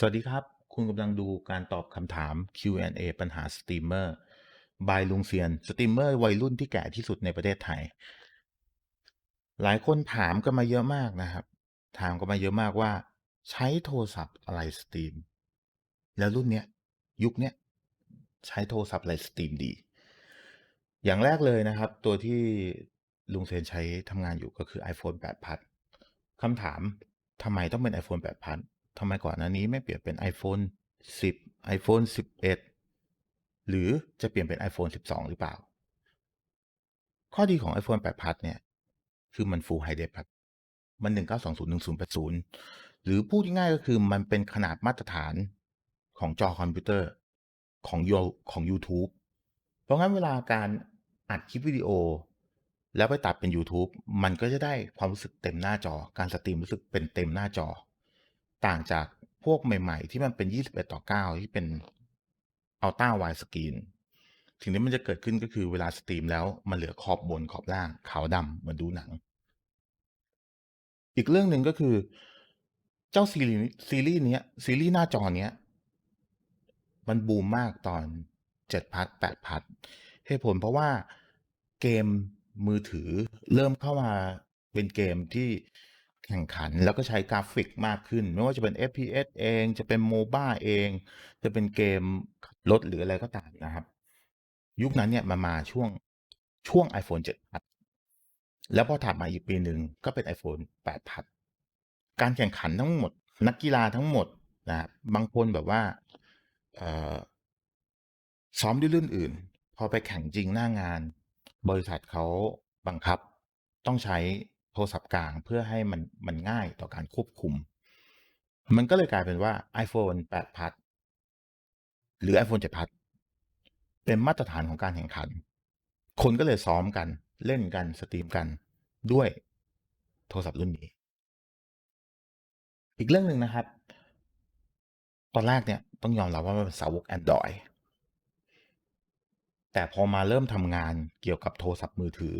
สวัสดีครับ คุณกำลังดูการตอบคำถาม Q&A ปัญหาสตรีมเมอร์บายลุงเซียน สตรีมเมอร์วัยรุ่นที่แก่ที่สุดในประเทศไทย หลายคนถามกันมาเยอะมากนะครับ ถามกันมาเยอะมากว่า ใช้โทรศัพท์อะไรสตรีม แล้วรุ่นเนี้ย ยุคเนี้ย ใช้โทรศัพท์อะไรสตรีมดี อย่างแรกเลยนะครับ ตัวที่ลุงเซนใช้ทำงานอยู่ก็คือ iPhone 8 Plus คำถามทำไมต้องเป็น iPhone 8 Plus ทำไมก่อนหน้านี้ไม่เปลี่ยนเป็น iPhone 10 iPhone 11 หรือจะเปลี่ยนเป็น iPhone 12 หรือเปล่า ข้อดีของ iPhone 8 Plus เนี่ย คือมัน Full High Def ครับมัน 1920-1080 หรือพูดง่ายก็คือมันเป็นขนาดมาตรฐานของจอคอมพิวเตอร์ของยของยูทูบเพราะงั้นเวลาการอัดคลิปวิดีโอ แล้วไปตัดเป็นยูทูบมันก็จะได้ความรู้สึกเต็มหน้าจอ การสตรีมรู้สึกเป็นเต็มหน้าจอ ต่างจากพวกใหม่ ๆ ที่มันเป็น 21 ต่อ 9 ที่เป็น Ultra Wide Screen สิ่งที่มันจะเกิดขึ้นก็คือเวลาสตรีมแล้วมันเหลือขอบบนขอบล่างขาวดำเหมือนดูหนัง อีกเรื่องหนึ่งก็คือ เจ้าซีรีส์ซีรีส์นี้ซีรีส์หน้าจอเนี้ย มันบูมมากตอน7พัท8พัทเหตุผลเพราะว่าเกมมือถือเริ่มเข้ามาเป็นเกมที่ แข่งขันแล้วก็ใช้กราฟิกมากขึ้น ไม่ว่าจะเป็น FPS เอง จะเป็นโมบ้าเอง จะเป็นเกมรถหรืออะไรก็ตามนะครับ ยุคนั้นเนี่ยมันมาช่วงช่วง iPhone 7พัทแล้วพอถัดมาอีกปีหนึ่งก็เป็น iPhone 8พัทการแข่งขันทั้งหมด นักกีฬาทั้งหมดนะครับบางคนแบบว่าซ้อมด้วยรุ่นอื่น พอไปแข่งจริงหน้างาน บริษัทเขาบังคับต้องใช้ โทรศัพท์กลางเพื่อให้มันมันง่ายต่อการควบคุม มันก็เลยกลายเป็นว่า iPhone 8พัทหรือ iPhone 7พัทเป็นมาตรฐานของการแข่งขัน คนก็เลยซ้อมกันเล่นกันสตรีมกันด้วยโทรศัพท์รุ่นนี้ อีกเรื่องหนึ่งนะครับ ตอนแรกเนี่ยต้องยอมรับว่ามันเป็นสาวก Android แต่พอมาเริ่มทำงานเกี่ยวกับโทรศัพท์มือถือ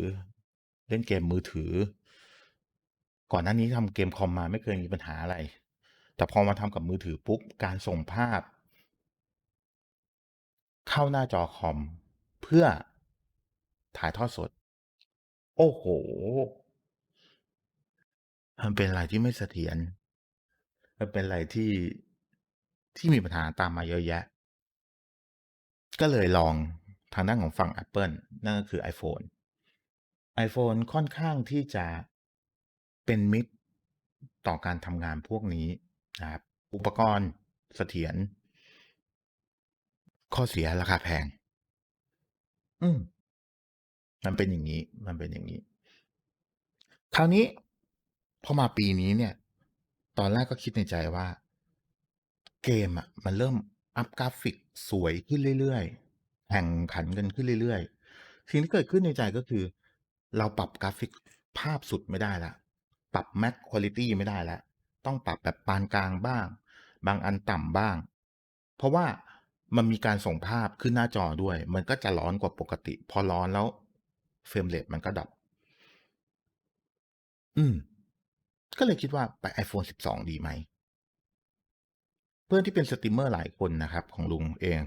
เล่นเกมมือถือ ก่อนหน้านี้ทำเกมคอมมาไม่เคยมีปัญหาอะไร แต่พอมาทำกับมือถือปุ๊บ การส่งภาพ เข้าหน้าจอคอม เพื่อถ่ายทอดสด โอ้โห มันเป็นอะไรที่ไม่เสถียร มันเป็นอะไรที่ที่มีปัญหาตามมาเยอะแยะ ก็เลยลองทางด้านของฝั่ง Apple นั่นก็คือ iPhone iPhone ค่อนข้างที่จะ เป็นมิตรต่อการทำงานพวกนี้นะครับ อุปกรณ์เสถียรข้อเสียราคาแพง อืมมันเป็นอย่างนี้ มันเป็นอย่างนี้ คราวนี้พอมาปีนี้เนี่ย ตอนแรกก็คิดในใจว่า เกมอะมันเริ่มอัพกราฟิกสวยขึ้นเรื่อยๆแข่งขันกันขึ้นเรื่อยๆสิ่งที่เกิดขึ้นในใจก็คือ เราปรับกราฟิกภาพสุดไม่ได้ล้ว ปรับ Max Quality ไม่ได้แล้ว ต้องปรับแบบปานกลางบ้าง บางอันต่ำบ้าง เพราะว่ามันมีการส่งภาพขึ้นหน้าจอด้วย มันก็จะร้อนกว่าปกติ พอร้อนแล้วเฟรมเรทมันก็ดับ อืม ก็เลยคิดว่าไป iPhone 12 ดีไหม เพื่อนที่เป็นสตรีมเมอร์หลายคนนะครับ ของลุงเอง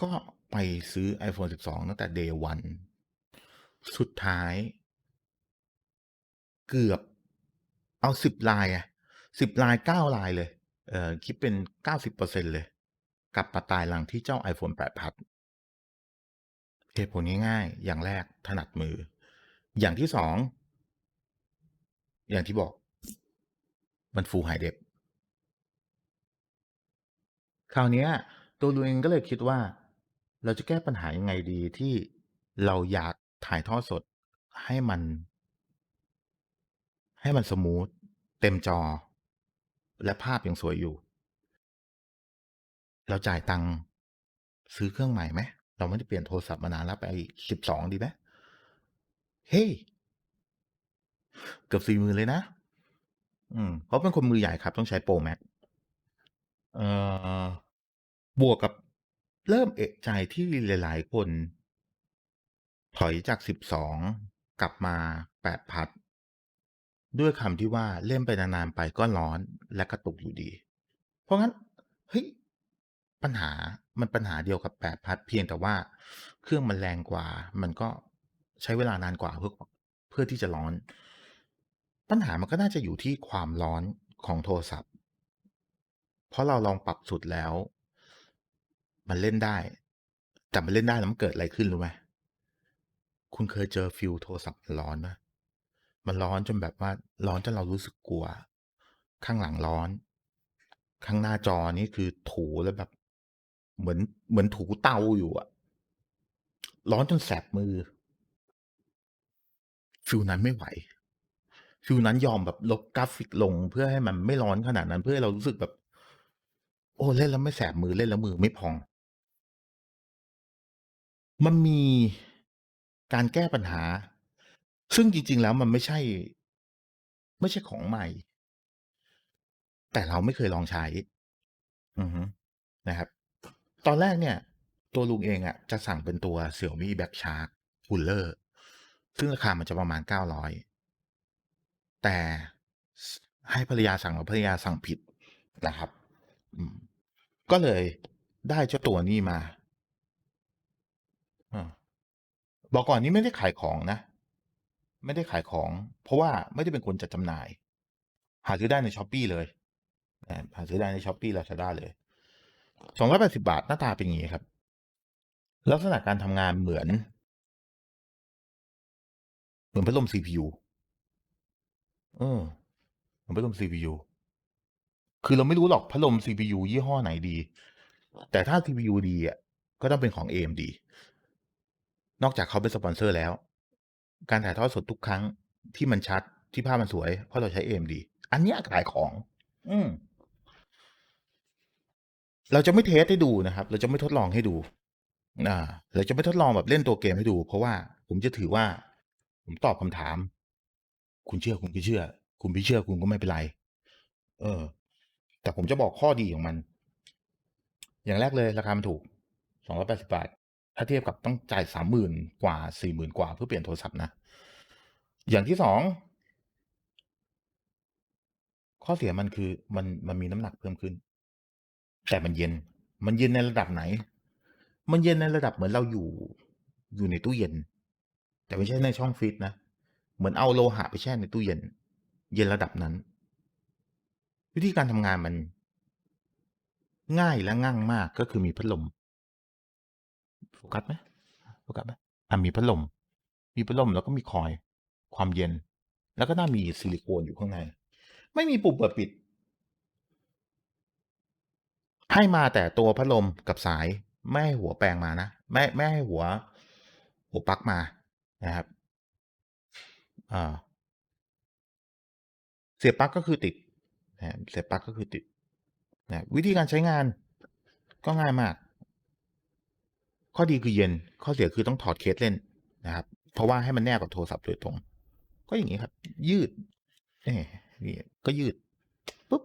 ก็ไปซื้อ iPhone 12 ตั้งแต่ day one สุดท้าย เกือบ เอา10ลายอะ10ลาย9ลายเลย เอ่อคิดเป็น90%เลย กับมาตายหลังที่เจ้า iPhone 8 Plus เหตุผลง่ายๆ อย่างแรกถนัดมือ อย่างที่2อง อย่างที่บอก มัน Full High Def คราวนี้ตัวลุงเองก็เลยคิดว่า เราจะแก้ปัญหายังไงดีที่เราอยากถ่ายทอดสดให้มัน ให้มันสมูท เต็มจอ และภาพยังสวยอยู่ เราจ่ายตังค์ซื้อเครื่องใหม่ไหม เราไม่ได้เปลี่ยนโทรศัพท์มานานแล้วไป12ดีไหมเฮ้ย เกือบ40,000เลยนะ อืมเพราะเป็นคนมือใหญ่ครับ ต้องใช้ Pro Max เอ่อบวกกับเริ่มเอะใจที่หลาย ๆ คน ถอยจาก12กลับมา8พัท ด้วยคำที่ว่าเล่นไปนานๆไปก็ร้อนและกระตุกอยู่ดี เพราะงั้นเฮ้ยปัญหามันปัญหาเดียวกับ8พัดเพียงแต่ว่าเครื่องมันแรงกว่า มันก็ใช้เวลานานกว่าเพื่อเพื่อที่จะร้อน ปัญหามันก็น่าจะอยู่ที่ความร้อนของโทรศัพท์ เพราะเราลองปรับสุดแล้ว มันเล่นได้ แต่มันเล่นได้แล้วมันเกิดอะไรขึ้นรู้ไหม?คุณเคยเจอฟีลโทรศัพท์ร้อนไหม? มันร้อนจนแบบว่าร้อนจนเรารู้สึกกลัว ข้างหลังร้อน ข้างหน้าจอนี่คือถูแล้วแบบ เหมือนเหมือนถูเตาอยู่อะร้อนจนแสบมือฟีลนั้นไม่ไหวฟีลนั้นยอมแบบลบกราฟิกลงเพื่อให้มันไม่ร้อนขนาดนั้นเพื่อให้เรารู้สึกแบบ โอ้เล่นแล้วไม่แสบมือเล่นแล้วมือไม่พอง มันมีการแก้ปัญหา ซึ่งจริง ๆ แล้วมันไม่ใช่ ไม่ใช่ของใหม่ แต่เราไม่เคยลองใช้ อือฮึ นะครับ ตอนแรกเนี่ย ตัวลุงเองอะจะสั่งเป็นตัว Xiaomi Black Shark Cooler ซึ่งราคามันจะประมาณ 900 แต่ ส ให้ภรรยาสั่ง แล้วภรรยาสั่งผิดนะครับ อืม ก็เลยได้เจ้าตัวนี้มา อา บอกก่อนนี้ไม่ได้ขายของนะ ไม่ได้ขายของ เพราะว่าไม่ได้เป็นคนจัดจำหน่าย หาซื้อได้ใน Shopee เลยหาซื้อได้ใน Shopee Lazada เลย280บาทหน้าตาเป็นอย่างงี้ครับ ลักษณะการทำงานเหมือน เหมือนพัดลม CPU เออเหมือนพัดลม CPU คือเราไม่รู้หรอกพัดลม CPU ยี่ห้อไหนดี แต่ถ้า CPU ดีอะก็ต้องเป็นของ AMD นอกจากเขาเป็นสปอนเซอร์แล้ว การถ่ายทอดสดทุกครั้งที่มันชัดที่ภาพมันสวย เพราะเราใช้ AMD อันเนี้ยขายของ อืม เราจะไม่เทสให้ดูนะครับ เราจะไม่ทดลองให้ดูอาเราจะไม่ทดลองแบบเล่นตัวเกมให้ดู เพราะว่าผมจะถือว่า ผมตอบคำถาม คุณเชื่อคุณก็เชื่อ คุณไม่เชื่อคุณก็ไม่เป็นไร เออ แต่ผมจะบอกข้อดีของมัน อย่างแรกเลยราคามันถูก280บาท ถ้าเทียบกับต้องจ่าย30,000กว่า40,000กว่าเพื่อเปลี่ยนโทรศัพท์นะ อย่างที่2ข้อเสียมันคือมันมันมีน้ำหนักเพิ่มขึ้น แต่มันเย็น มันเย็นในระดับไหน มันเย็นในระดับเหมือนเราอยู่อยู่ในตู้เย็น แต่ไม่ใช่ในช่องฟรีซนะ เหมือนเอาโลหะไปแช่ในตู้เย็น เย็นระดับนั้น วิธีการทำงานมัน ง่ายและงั่งมากก็คือมีพัดลม โฟกัสไหมโฟกัสไหมอ่ามีพัดลม มีพัดลมแล้วก็มีคอยล์ความเย็น แล้วก็น่ามีซิลิโคนอยู่ข้างใน ไม่มีปุ่มเปิดปิด ให้มาแต่ตัวพัดลมกับสาย ไม่ให้หัวแปลงมานะ ไม่ไม่ให้หัว หัวปลั๊กมานะครับอาเสียบปลั๊กก็คือติดนะเสียบปลั๊กก็คือติดนะวิธีการใช้งานก็ง่ายมาก ข้อดีคือเย็น ข้อเสียคือต้องถอดเคสเล่นนะครับ เพราะว่าให้มันแนบกับโทรศัพท์โดยตรง ก็อย่างงี้ครับ ยืดแหมนี่ก็ยืดปุ๊บ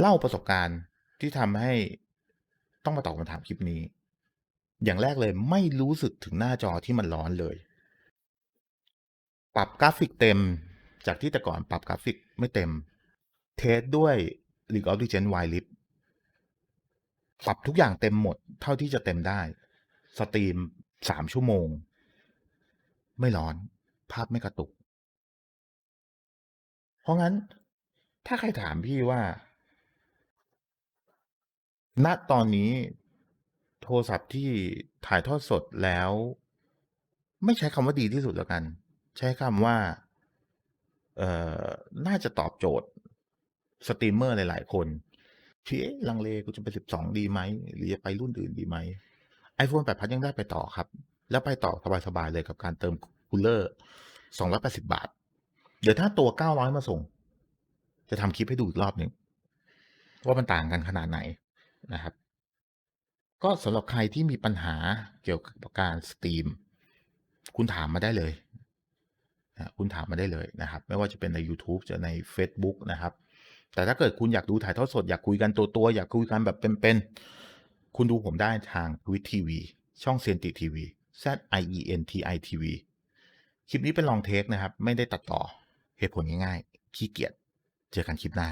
เล่าประสบการณ์ที่ทำให้ต้องมาตอบคำถามคลิปนี้ อย่างแรกเลยไม่รู้สึกถึงหน้าจอที่มันร้อนเลย ปรับกราฟิกเต็ม จากที่แต่ก่อนปรับกราฟิกไม่เต็ม เทสด้วย League of Legends Wild Rift ปรับทุกอย่างเต็มหมด เท่าที่จะเต็มได้ สตรีม3ชั่วโมง ไม่ร้อน ภาพไม่กระตุก เพราะงั้น ถ้าใครถามพี่ว่า ณตอนนี้โทรศัพท์ที่ถ่ายทอดสดแล้ว ไม่ใช้คำว่าดีที่สุดแล้วกัน ใช้คำว่า เอ่อ น่าจะตอบโจทย์ สตรีมเมอร์หลาย ๆ คนที่เอ๊ะลังเลกูจะไป12ดีไหมหรือจะไปรุ่นอื่นดีไหม iPhone 8 Plus ยังได้ไปต่อครับ แล้วไปต่อสบาย ๆ เลยกับการเติมคูลเลอร์280บาท เดี๋ยวถ้าตัว900มาส่ง จะทำคลิปให้ดูอีกรอบหนึ่ง ว่ามันต่างกันขนาดไหนนะครับ ก็สำหรับใครที่มีปัญหาเกี่ยวกับการสตรีม คุณถามมาได้เลยคุณถามมาได้เลยนะครับ ไม่ว่าจะเป็นในยูทูบจะในเฟซบุ๊กนะครับ แต่ถ้าเกิดคุณอยากดูถ่ายทอดสดอยากคุยกันตัวตัวอยากคุยกันแบบเป็นๆคุณดูผมได้ทาง Twitch TV ช่องเซนติทีวี Z-I-E-N-T-I TV คลิปนี้เป็นลองเทคนะครับ ไม่ได้ตัดต่อเหตุผลง่ายๆขี้เกียจเจอกันคลิปหน้า